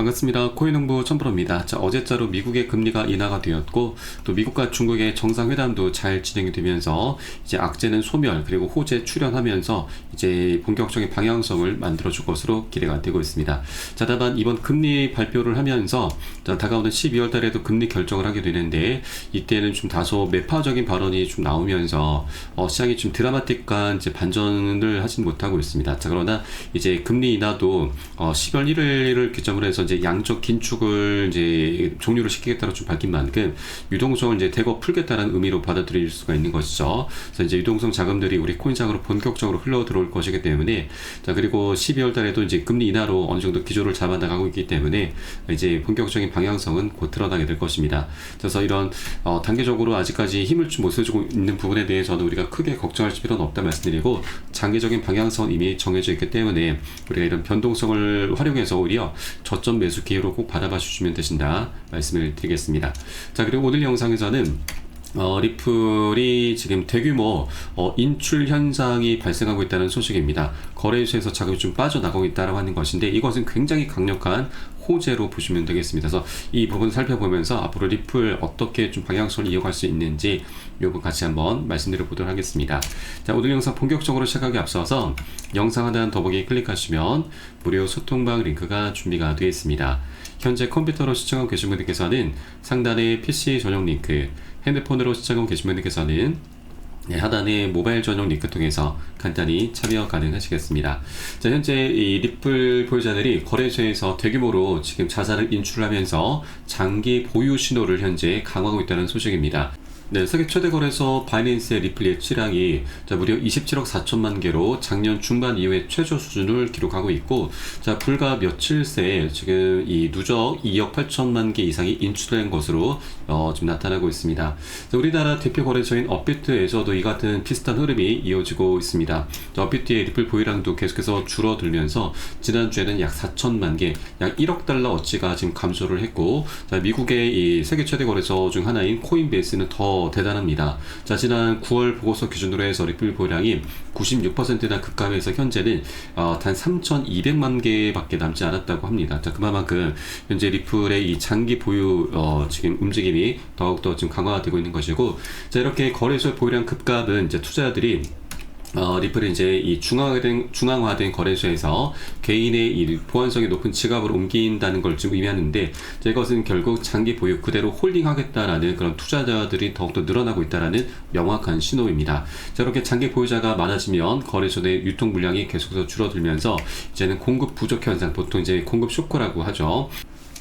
반갑습니다. 코인홍보 천프로입니다. 자, 어제자로 미국의 금리가 인하가 되었고, 또 미국과 중국의 정상회담도 잘 진행이 되면서, 이제 악재는 소멸, 그리고 호재 출현하면서, 이제 본격적인 방향성을 만들어줄 것으로 기대가 되고 있습니다. 자, 다만 이번 금리 발표를 하면서, 자, 다가오는 12월 달에도 금리 결정을 하게 되는데, 이때는 좀 다소 매파적인 발언이 좀 나오면서, 어, 시장이 좀 드라마틱한 이제 반전을 하진 못하고 있습니다. 자, 그러나 이제 금리 인하도, 어, 10월 1일을 기점으로 해서 이제 양적 긴축을 이제 종료를 시키겠다고 좀 밝힌 만큼 유동성을 이제 대거 풀겠다는 의미로 받아들일 수가 있는 것이죠. 그래서 이제 유동성 자금들이 우리 코인장으로 본격적으로 흘러 들어올 것이기 때문에 자 그리고 12월 달에도 이제 금리 인하로 어느 정도 기조를 잡아 나가고 있기 때문에 이제 본격적인 방향성은 곧 드러나게 될 것입니다. 그래서 이런 어, 단계적으로 아직까지 힘을 좀못 써주고 있는 부분에 대해서는 우리가 크게 걱정할 필요는 없다 말씀드리고 장기적인 방향성은 이미 정해져 있기 때문에 우리가 이런 변동성을 활용해서 오히려 저점 매수 기회로 꼭 받아봐 주시면 되신다 말씀을 드리겠습니다. 자 그리고 오늘 영상에서는 어, 리플이 지금 대규모 어, 인출 현상이 발생하고 있다는 소식입니다. 거래소에서 자금이 좀 빠져나가고 있다고 하는 것인데 이것은 굉장히 강력한 호재로 보시면 되겠습니다. 그래서 이 부분 살펴보면서 앞으로 리플 어떻게 좀 방향성을 이어갈 수 있는지 이 부분 같이 한번 말씀드려 보도록 하겠습니다. 자, 오늘 영상 본격적으로 시작하기 앞서서 영상 하나 더보기 클릭하시면 무료 소통방 링크가 준비가 되어 있습니다. 현재 컴퓨터로 시청하고 계신 분들께서는 상단에 PC 전용 링크, 핸드폰으로 시청하고 계신 분들께서는 네, 하단의 모바일 전용 링크 통해서 간단히 참여 가능하시겠습니다. 자, 현재 이 리플 보유자들이 거래소에서 대규모로 지금 자산을 인출하면서 장기 보유 신호를 현재 강화하고 있다는 소식입니다. 네, 세계 최대 거래소 바이낸스의 리플 예치량이 자, 무려 27억 4천만 개로 작년 중반 이후에 최저 수준을 기록하고 있고, 자, 불과 며칠 새 지금 이 누적 2억 8천만 개 이상이 인출된 것으로 어, 지금 나타나고 있습니다. 자, 우리나라 대표 거래소인 업비트에서도 이 같은 비슷한 흐름이 이어지고 있습니다. 자, 업비트의 리플 보유량도 계속해서 줄어들면서 지난주에는 약 4천만 개, 약 1억 달러 어치가 지금 감소를 했고, 자, 미국의 이 세계 최대 거래소 중 하나인 코인베이스는 더 대단합니다. 자, 지난 9월 보고서 기준으로 해서 리플 보유량이 96%나 급감해서 현재는 어, 단 3,200만 개밖에 남지 않았다고 합니다. 자, 그만큼 현재 리플의 이 장기 보유 어, 지금 움직임이 더욱더 지금 강화되고 있는 것이고, 자, 이렇게 거래소 보유량 급감은 이제 투자자들이 어, 리플은 이제 이 중앙화된, 중앙화된 거래소에서 개인의 이 보안성이 높은 지갑으로 옮긴다는 걸 지금 의미하는데, 이것은 결국 장기 보유 그대로 홀딩하겠다라는 그런 투자자들이 더욱더 늘어나고 있다라는 명확한 신호입니다. 자, 이렇게 장기 보유자가 많아지면 거래소 내 유통 물량이 계속해서 줄어들면서 이제는 공급 부족 현상, 보통 이제 공급 쇼크라고 하죠.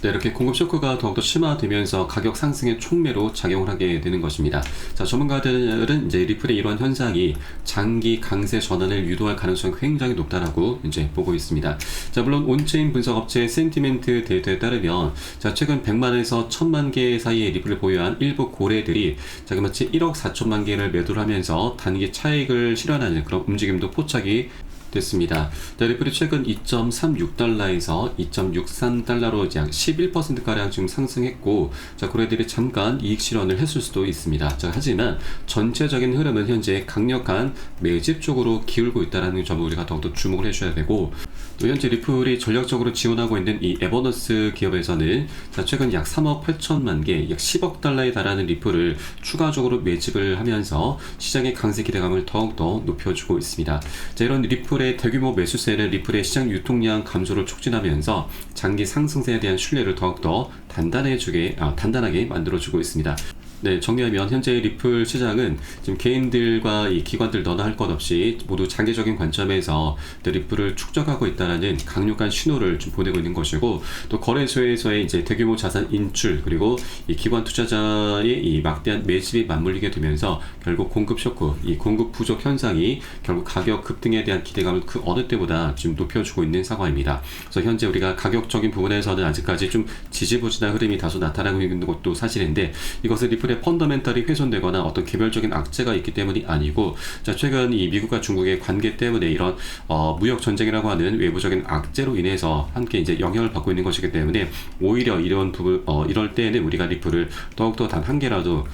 네, 이렇게 공급 쇼크가 더욱더 심화되면서 가격 상승의 촉매로 작용을 하게 되는 것입니다. 자, 전문가들은 이제 리플의 이러한 현상이 장기 강세 전환을 유도할 가능성이 굉장히 높다라고 이제 보고 있습니다. 자, 물론 온체인 분석 업체 센티멘트 데이터에 따르면 자, 최근 100만에서 1000만 개 사이의 리플을 보유한 일부 고래들이 자그마치 1억 4천만 개를 매도를 하면서 단기 차익을 실현하는 그런 움직임도 포착이 됐습니다. 네, 리플이 최근 2.36달러에서 2.63달러로 약 11%가량 지금 상승했고, 자, 고래들이 잠깐 이익 실현을 했을 수도 있습니다. 자, 하지만 전체적인 흐름은 현재 강력한 매집 쪽으로 기울고 있다는 점을 우리가 더욱더 주목을 해줘야 되고, 또 현재 리플이 전략적으로 지원하고 있는 이 에버너스 기업에서는 자, 최근 약 3억 8천만 개, 약 10억 달러에 달하는 리플을 추가적으로 매집을 하면서 시장의 강세 기대감을 더욱더 높여주고 있습니다. 자, 이런 리플 리플의 대규모 매수세는 리플의 시장 유통량 감소를 촉진하면서 장기 상승세에 대한 신뢰를 더욱더 단단해주게, 아, 단단하게 만들어주고 있습니다. 네, 정리하면 현재 리플 시장은 지금 개인들과 이 기관들 너나 할 것 없이 모두 장기적인 관점에서 리플을 축적하고 있다는 강력한 신호를 좀 보내고 있는 것이고 또 거래소에서의 이제 대규모 자산 인출 그리고 이 기관 투자자의 이 막대한 매집이 맞물리게 되면서 결국 공급 쇼크, 이 공급 부족 현상이 결국 가격 급등에 대한 기대감을 그 어느 때보다 지금 높여주고 있는 상황입니다. 그래서 현재 우리가 가격적인 부분에서는 아직까지 좀 지지부진한 흐름이 다소 나타나고 있는 것도 사실인데 이것을 리플 리플의 펀더멘탈이 훼손되거나 어떤 개별적인 악재가 있기 때문이 아니고 자 최근 이 미국과 중국의 관계 때문에 이런 어, 무역 전쟁이라고 하는 외부적인 악재로 인해서 함께 이제 영향을 받고 있는 것이기 때문에 오히려 이런 부분 어, 이럴 때에는 우리가 리플을 더욱더 단 한 개라도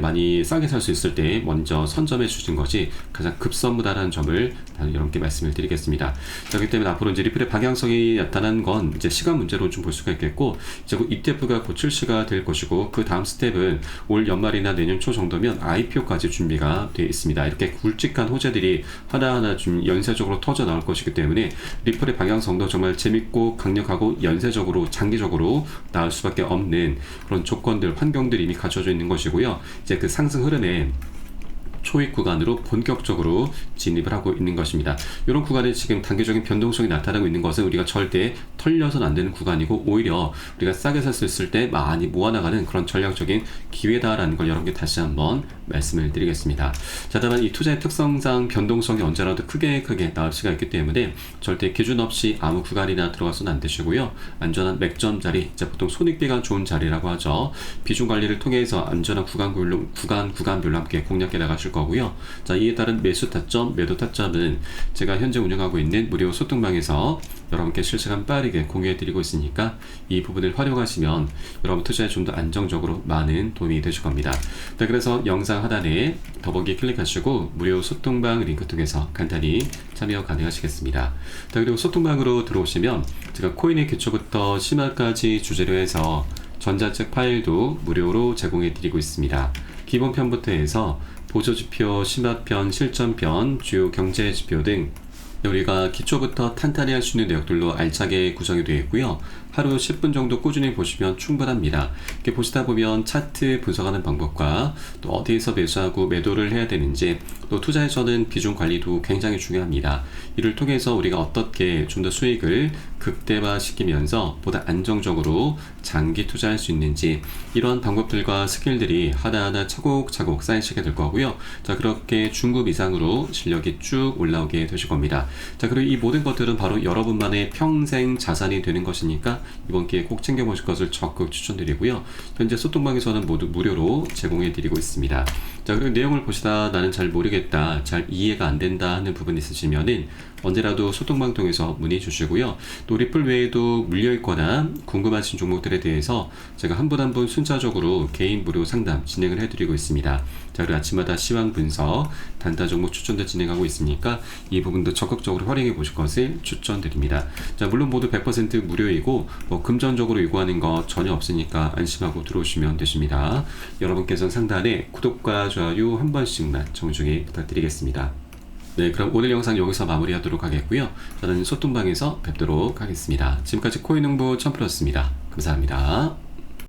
많이 싸게 살 수 있을 때 먼저 선점해 주신 것이 가장 급선무다라는 점을 여러분께 말씀을 드리겠습니다. 자, 그렇기 때문에 앞으로 이제 리플의 방향성이 나타난 건 이제 시간 문제로 좀 볼 수가 있겠고 이제 곧 ETF가 곧 출시가 될 것이고 그 다음 스텝은 올 연말이나 내년 초 정도면 IPO까지 준비가 되어 있습니다. 이렇게 굵직한 호재들이 하나하나 좀 연쇄적으로 터져 나올 것이기 때문에 리플의 방향성도 정말 재밌고 강력하고 연쇄적으로 장기적으로 나올 수밖에 없는 그런 조건들 환경들이 이미 갖춰져 있는 것이고요. 이제 그 상승 흐름에 초입 구간으로 본격적으로 진입을 하고 있는 것입니다. 이런 구간에 지금 단계적인 변동성이 나타나고 있는 것은 우리가 절대 털려서는 안 되는 구간이고 오히려 우리가 싸게 있을 때 많이 모아나가는 그런 전략적인 기회다라는 걸 여러분께 다시 한번 말씀을 드리겠습니다. 자, 다만 이 투자의 특성상 변동성이 언제라도 크게 크게 나올 수가 있기 때문에 절대 기준 없이 아무 구간이나 들어가서는 안 되시고요. 안전한 맥점 자리, 자, 보통 손익비가 좋은 자리라고 하죠. 비중 관리를 통해서 안전한 구간별로, 구간, 구간별로 함께 공략해 나가실 거고요. 자, 이에 따른 매수 타점, 매도 타점은 제가 현재 운영하고 있는 무료 소통방에서 여러분께 실시간 빠르게 공유해 드리고 있으니까 이 부분을 활용하시면 여러분 투자에 좀 더 안정적으로 많은 도움이 되실 겁니다. 자, 그래서 영상 하단에 더보기 클릭하시고 무료 소통방 링크 통해서 간단히 참여 가능하시겠습니다. 자, 그리고 소통방으로 들어오시면 제가 코인의 기초부터 심화까지 주제로 해서 전자책 파일도 무료로 제공해 드리고 있습니다. 기본편부터 해서 보조지표, 심화편, 실전편, 주요 경제지표 등 우리가 기초부터 탄탄히 할 수 있는 내역들로 알차게 구성이 되어 있고요. 하루 10분 정도 꾸준히 보시면 충분합니다. 이렇게 보시다 보면 차트 분석하는 방법과 또 어디에서 매수하고 매도를 해야 되는지 또 투자에서는 비중 관리도 굉장히 중요합니다. 이를 통해서 우리가 어떻게 좀 더 수익을 극대화시키면서 보다 안정적으로 장기 투자할 수 있는지 이런 방법들과 스킬들이 하나하나 차곡차곡 쌓이시게 될 거고요. 자, 그렇게 중급 이상으로 실력이 쭉 올라오게 되실 겁니다. 자, 그리고 이 모든 것들은 바로 여러분만의 평생 자산이 되는 것이니까 이번 기회에 꼭 챙겨보실 것을 적극 추천드리고요. 현재 소통방에서는 모두 무료로 제공해드리고 있습니다. 자, 그리고 내용을 보시다 나는 잘 모르겠다, 잘 이해가 안 된다 하는 부분 있으시면은 언제라도 소통방 통해서 문의 주시고요. 또 리플 외에도 물려있거나 궁금하신 종목들에 대해서 제가 한 분 한 분 순차적으로 개인 무료 상담 진행을 해드리고 있습니다. 자, 그리고 아침마다 시황 분석, 단타 종목 추천도 진행하고 있으니까 이 부분도 적극적으로 활용해 보실 것을 추천드립니다. 자, 물론 모두 100% 무료이고 뭐 금전적으로 요구하는 거 전혀 없으니까 안심하고 들어오시면 되십니다. 여러분께서는 상단에 구독과 좋아요 한 번씩만 정중히 부탁드리겠습니다. 네, 그럼 오늘 영상 여기서 마무리하도록 하겠고요. 저는 소통방에서 뵙도록 하겠습니다. 지금까지 코인홍보 첨프였습니다. 감사합니다.